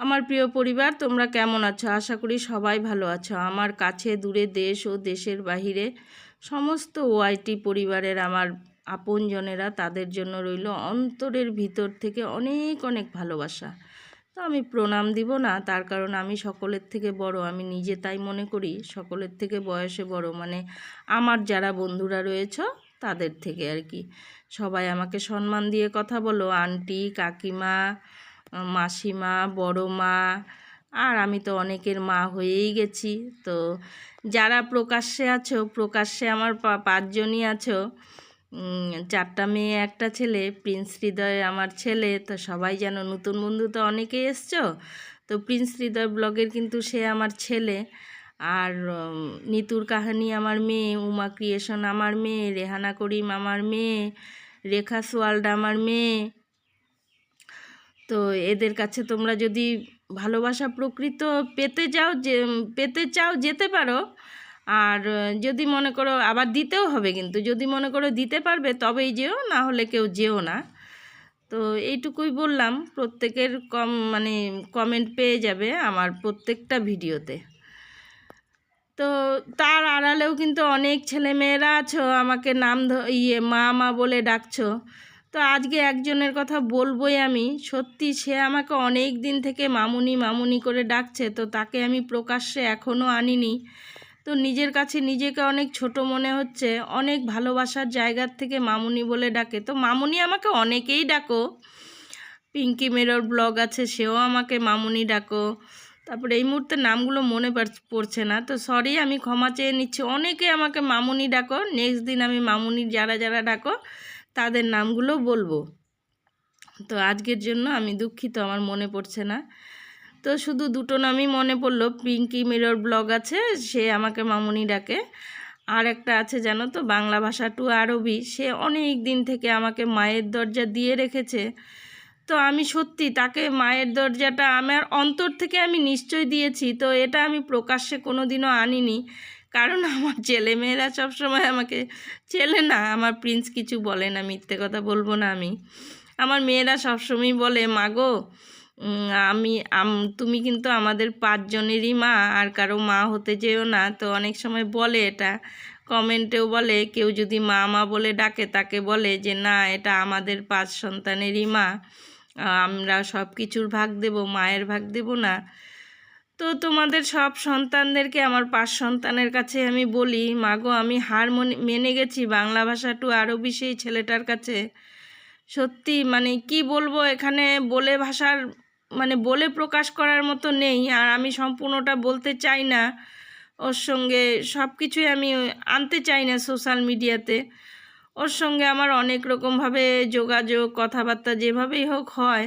আমার প্রিয় পরিবার, তোমরা কেমন আছো? আশা করি সবাই ভালো আছো। আমার কাছে, দূরে দেশ ও দেশের বাহিরে সমস্ত ওআইটি পরিবারের আমার আপনজনেরা তাদের জন্য রইল অন্তরের ভিতর থেকে অনেক অনেক ভালোবাসা। তো আমি প্রণাম দিব না, তার কারণ আমি সকলের থেকে বড়, আমি নিজে তাই মনে করি, সকলের থেকে বয়সে বড়। মানে আমার যারা বন্ধুরা রয়েছ, তাদের থেকে আর কি। সবাই আমাকে সম্মান দিয়ে কথা বলো। আন্টি, কাকিমা মাসিমা, বড় মা আর আমি তো অনেকের মা হয়েই গেছি। তো যারা প্রকাশ্যে আছো, প্রকাশ্যে আমার পাঁচজনই আছো চারটা মেয়ে, একটা ছেলে, প্রিন্স হৃদয় আমার ছেলে, তো সবাই যেন নতুন বন্ধু তো অনেকেই এসছো। তো প্রিন্স হৃদয় ব্লগের কিন্তু সে আমার ছেলে। আর নিতুর কাহানি আমার মেয়ে, উমা ক্রিয়েশন আমার মেয়ে, রেহানা করিম আমার মেয়ে, রেখা সোয়াল্ড আমার মেয়ে তো এদের কাছে তোমরা যদি ভালোবাসা প্রকৃত পেতে যাও যে, পেতে চাও যেতে পারো। আর যদি মনে করো আবার দিতেও হবে কিন্তু, যদি মনে করো দিতে পারবে তবেই যেও, না হলে কেউ যেও না। তো এইটুকুই বললাম, প্রত্যেকের কম মানে কমেন্ট পেয়ে যাবে আমার প্রত্যেকটা ভিডিওতে। তো তার আড়ালেও কিন্তু অনেক ছেলেমেয়েরা আছো, আমাকে নাম ইয়ে মা মা বলে ডাকছো। তো আজকে একজনের কথা বলবোই আমি। সত্যি সে আমাকে অনেক দিন থেকে মামুনি মামুনি করে ডাকছে, তো তাকে আমি প্রকাশ্যে এখনও আনিনি। তো নিজের কাছে নিজেকে অনেক ছোট মনে হচ্ছে, অনেক ভালোবাসার জায়গার থেকে মামুনি বলে ডাকে। তো মামুনি আমাকে অনেকেই ডাকো। পিঙ্কি মেরর ব্লগ আছে, সেও আমাকে মামুনি ডাকো। তারপরে এই মুহূর্তে নামগুলো মনে পড়ছে না। তো সরি, আমি ক্ষমা চেয়ে নিচ্ছি। অনেকে আমাকে মামুনি ডাকো, নেক্সট দিন আমি মামুনি যারা যারা ডাকো তাদের নামগুলো বলব। তো আজকের জন্য আমি দুঃখিত, আমার মনে পড়ছে না। তো শুধু দুটো নামই মনে পড়ল। পিঙ্কি মিরর ব্লগ আছে, সে আমাকে মামুনি ডাকে। আর একটা আছে জানো তো, বাংলা ভাষা টু আরবি। সে অনেক দিন থেকে আমাকে মায়ের দরজা দিয়ে রেখেছে। তো আমি সত্যি তাকে মায়ের দরজাটা আমার অন্তর থেকে আমি নিশ্চয় দিয়েছি। তো এটা আমি প্রকাশ্যে কোনো দিনও আনিনি। কারণ আমার ছেলে ছেলেমেয়েরা সবসময় আমাকে, ছেলে না, আমার প্রিন্স কিছু বলে না, মিথ্যে কথা বলব না আমি। আমার মেয়েরা সবসময় বলে মাগো আমি তুমি কিন্তু আমাদের পাঁচজনেরই মা, আর কারও মা হতে যেও না। তো অনেক সময় বলে এটা। কমেন্টেও বলে, কেউ যদি মা মা বলে ডাকে, তাকে বলে যে, না, এটা আমাদের পাঁচ সন্তানেরই মা। আমরা সব কিছুর ভাগ দেব, মায়ের ভাগ দেব না। তো তোমাদের সব সন্তানদেরকে আমার পাঁচ সন্তানের কাছে আমি বলি, মাগো, আমি হার মেনে গেছি বাংলা ভাষা টু আরবি সেই ছেলেটার কাছে। সত্যি মানে কি বলব, এখানে বলে ভাষার মানে বলে প্রকাশ করার মতো নেই, আর আমি সম্পূর্ণটা বলতে চাই না। ওর সঙ্গে সব কিছুই আমি আনতে চাই না সোশ্যাল মিডিয়াতে। ওর সঙ্গে আমার অনেক রকমভাবে যোগাযোগ, কথাবার্তা যেভাবেই হোক হয়।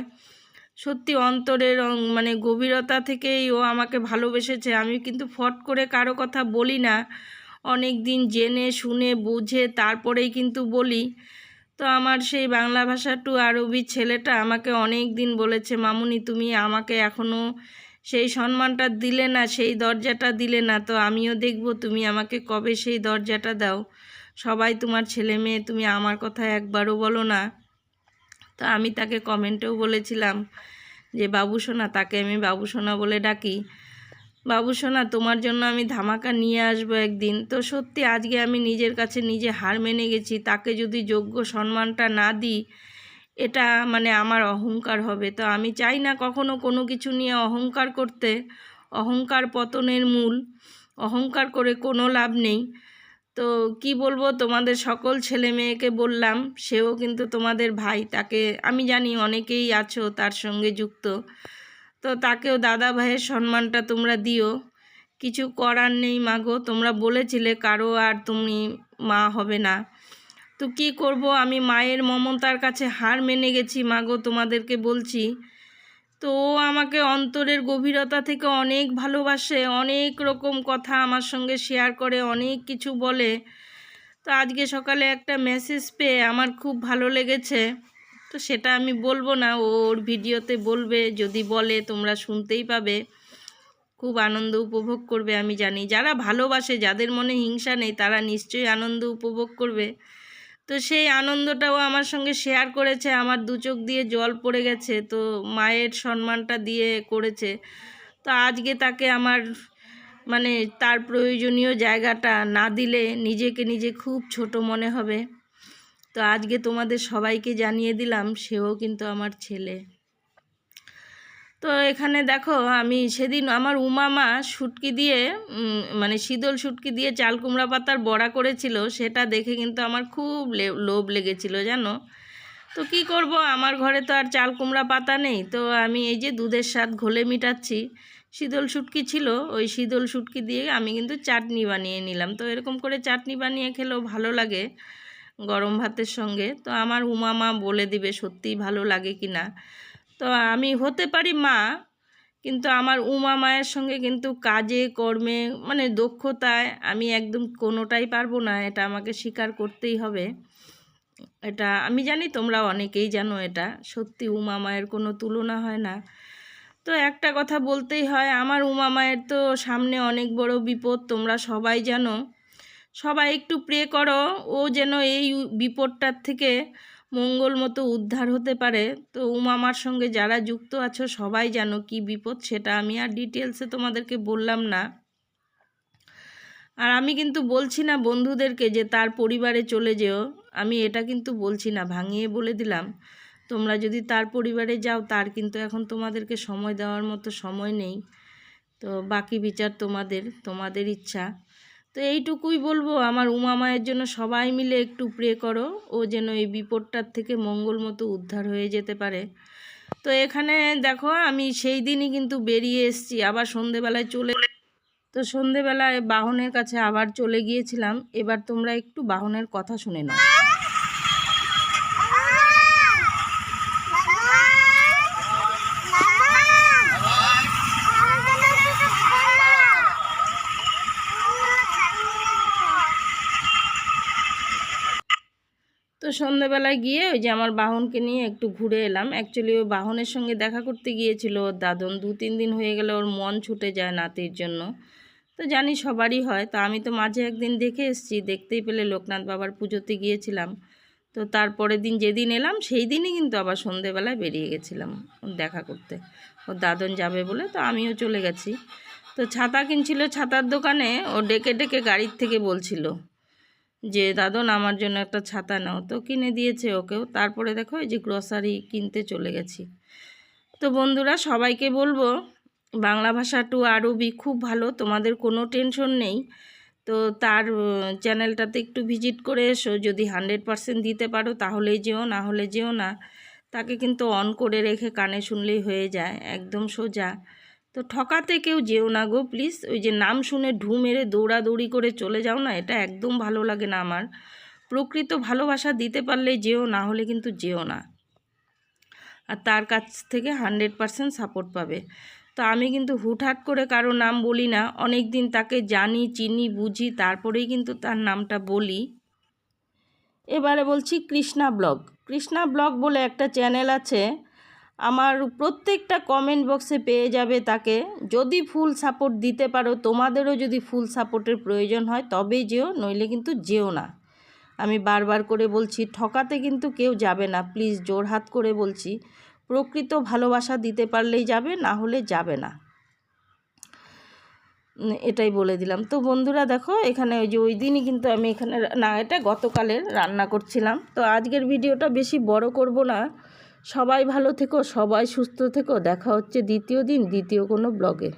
সত্যি অন্তরের মানে গভীরতা থেকেই ও আমাকে ভালোবেসেছে। আমি কিন্তু ফট করে কারও কথা বলি না। অনেক দিন জেনে, শুনে, বুঝে, তারপরেই কিন্তু বলি। তো আমার সেই বাংলা ভাষা টু আরবি ছেলেটা আমাকে অনেক দিন বলেছে, মামুনি, তুমি আমাকে এখনও সেই সম্মানটা দিলে না, সেই দরজাটা দিলে না, তো আমিও দেখব তুমি আমাকে কবে সেই দরজাটা দাও। সবাই তোমার ছেলে মেয়ে তুমি আমার কথা একবারও বলো না। তো আমি তাকে কমেন্টেও বলেছিলাম যে, বাবু সোনা, তাকে আমি বাবু সোনা বলে ডাকি। বাবু সোনা, তোমার জন্য আমি ধামাকা নিয়ে আসব একদিন। তো সত্যি আজকে আমি নিজের কাছে নিজে হার মেনে গেছি। তাকে যদি যোগ্য সম্মানটা না দিই, এটা মানে আমার অহংকার হবে। তো আমি চাই না কখনো কোনো কিছু নিয়ে অহংকার করতে। অহংকার পতনের মূল। অহংকার করে কোনো লাভ নেই। তো কি বলব, তোমাদের সকল ছেলে মেয়েকে বললাম, সেও কিন্তু তোমাদের ভাই, তাকে আমি জানি অনেকেই আছো তার সঙ্গে যুক্ত। তো তাকেও দাদা ভাইয়ের সম্মানটা তোমরা দিও। কিছু করার নেই মাগো, তোমরা বলেছিলে কারও আর তুমি মা হবে না। তো কি করব, আমি মায়ের মমতার কাছে হার মেনে গেছি মাগো, তোমাদেরকে বলছি। তো আমাকে অন্তরের গভীরতা থেকে অনেক ভালোবাসে, অনেক রকম কথা আমার সঙ্গে শেয়ার করে, অনেক কিছু বলে। তো আজকে সকালে একটা মেসেজ পেয়ে আমার খুব ভালো লেগেছে। তো সেটা আমি বলব না ওর ভিডিওতে বলবে, যদি বলে তোমরা শুনতেই পাবে। খুব আনন্দ উপভোগ করবে, আমি জানি। যারা ভালোবাসে, যাদের মনে হিংসা নেই, তারা নিশ্চয়ই আনন্দ উপভোগ করবে। তো সেই আনন্দটাও আমার সঙ্গে শেয়ার করেছে। আমার দু চোখ দিয়ে জল পড়ে গেছে, তো মায়ের সম্মানটা দিয়ে করেছে। তো আজকে তাকে আমার মানে তার প্রয়োজনীয় জায়গাটা না দিলে নিজেকে নিজে খুব ছোট মনে হবে। তো আজকে তোমাদের সবাইকে জানিয়ে দিলাম, সেও কিন্তু আমার ছেলে। তো এখানে দেখো, আমি সেদিন আমার উমামা শুটকি দিয়ে মানে শীতল শুটকি দিয়ে চাল কুমড়া পাতার বড়া করেছিল, সেটা দেখে কিন্তু আমার খুব লোভ লেগেছিল, জানো? তো কি করব, আমার ঘরে তো আর চাল কুমড়া পাতা নেই, তো আমি এই যে দুধের স্বাদ ঘোলে মিটাচ্ছি। শীতল শুটকি ছিল, ওই শীতল শুটকি দিয়ে আমি কিন্তু চাটনি বানিয়ে নিলাম। তো এরকম করে চাটনি বানিয়ে খেলেও ভালো লাগে গরম ভাতের সঙ্গে। তো আমার উমামা বলে দিবে সত্যিই ভালো লাগে কি না তো আমি হতে পারি মা, কিন্তু আমার উমা মায়ের সঙ্গে কিন্তু কাজে, কর্মে মানে দক্ষতায় আমি একদম কোনোটাই পারব না, এটা আমাকে স্বীকার করতেই হবে। এটা আমি জানি তোমরা অনেকেই জানো এটা, সত্যি উমা মায়ের কোনো তুলনা হয় না। তো একটা কথা বলতেই হয়, আমার উমা মায়ের তো সামনে অনেক বড় বিপদ, তোমরা সবাই জানো। সবাই একটু প্রে করো, ও যেন এই বিপদটার থেকে মঙ্গল মতো উদ্ধার হতে পারে। তো উমামার সঙ্গে যারা যুক্ত আছো, সবাই জানো কি বিপদ সেটা আমি আর ডিটেলসে তোমাদেরকে বললাম না। আর আমি কিন্তু বলছি না বন্ধুদেরকে যে তার পরিবারে চলে যেও। আমি এটা কিন্তু বলছি না, ভাঙিয়ে বলে দিলাম। তোমরা যদি তার পরিবারে যাও, তার কিন্তু এখন তোমাদেরকে সময় দেওয়ার মতো সময় নেই। তো বাকি বিচার তোমাদের তোমাদের ইচ্ছা। তো এইটুকুই বলব, আমার উমা মায়ের জন্য সবাই মিলে একটু প্রে করো, ও যেন এই বিপদটার থেকে মঙ্গল মতো উদ্ধার হয়ে যেতে পারে। তো এখানে দেখো, আমি সেই দিনই কিন্তু বেরিয়ে এসেছি, আবার সন্ধেবেলায় চলে তো সন্ধেবেলায় বাহনের কাছে আবার চলে গিয়েছিলাম, এবার তোমরা একটু বাহনের কথা শুনে নাও। তো সন্ধেবেলায় গিয়ে ওই যে আমার বাহনকে নিয়ে একটু ঘুরে এলাম। অ্যাকচুয়ালি ওই বাহনের সঙ্গে দেখা করতে গিয়েছিল। ওর দাদন দু, তিন দিন হয়ে গেলে ওর মন ছুটে যায় নাতির জন্য। তো জানি সবারই হয়। তো আমি তো মাঝে একদিন দেখে এসেছি। দেখতেই পেলে লোকনাথ বাবার পুজোতে গিয়েছিলাম। তো তারপরের দিন যেদিন এলাম, সেই দিনই কিন্তু আবার সন্ধেবেলায় বেরিয়ে গেছিলাম দেখা করতে। ওর দাদন যাবে বলে তো আমিও চলে গেছি। তো ছাতা কিনছিল ছাতার দোকানে। ও ডেকে ডেকে গাড়ির থেকে বলছিল। যে, দাদন, আমার জন্য একটা ছাতা নাও। তো কিনে দিয়েছে ওকেও। তারপরে দেখো, এই যে গ্রসারি কিনতে চলে গেছি। তো বন্ধুরা, সবাইকে বলব, বাংলা ভাষা টু আরবি খুব ভালো, তোমাদের কোনো টেনশন নেই। তো তার চ্যানেলটাতে একটু ভিজিট করে এসো। যদি হান্ড্রেড পারসেন্ট দিতে পারো, তাহলেই যেও, না হলে যেও না। তাকে কিন্তু অন করে রেখে কানে শুনলেই হয়ে যায়, একদম সোজা। তো ঠকাতে কেউ যেও না গো প্লিজ ওই যে নাম শুনে ঢু মেরে দৌড়াদৌড়ি করে চলে যাও না, এটা একদম ভালো লাগে না আমার। প্রকৃত ভালোবাসা দিতে পারলে যেও, না হলে কিন্তু যেও না। আর তার কাছ থেকে হান্ড্রেড পারসেন্ট সাপোর্ট পাবে। তো আমি কিন্তু হুটহাট করে কারও নাম বলি না, অনেক দিন তাকে জানি, চিনি, বুঝি, তারপরেই কিন্তু তার নামটা বলি। এবারে বলছি কৃষ্ণা ব্লগ। কৃষ্ণা ব্লগ বলে একটা চ্যানেল আছে আমার প্রত্যেকটা কমেন্ট বক্সে পেয়ে যাবে তাকে। যদি ফুল সাপোর্ট দিতে পারো, তোমাদেরও যদি ফুল সাপোর্টের প্রয়োজন হয় তবেই যেও, নইলে কিন্তু যেও না। আমি বারবার করে বলছি, ঠকাতে কিন্তু কেউ যাবে না। প্লিজ জোরহাত করে বলছি, প্রকৃত ভালোবাসা দিতে পারলেই যাবে, না হলে যাবে না। এটাই বলে দিলাম। তো বন্ধুরা দেখো, এখানে ওই যে ওই দিনই কিন্তু আমি এখানে, না, এটা গতকালের রান্না করছিলাম। তো আজকের ভিডিওটা বেশি বড় করব না। সবাই ভালো থেকো সবাই সুস্থ থেকো। দেখা হচ্ছে দ্বিতীয় দিন দ্বিতীয় কোনো ব্লগে।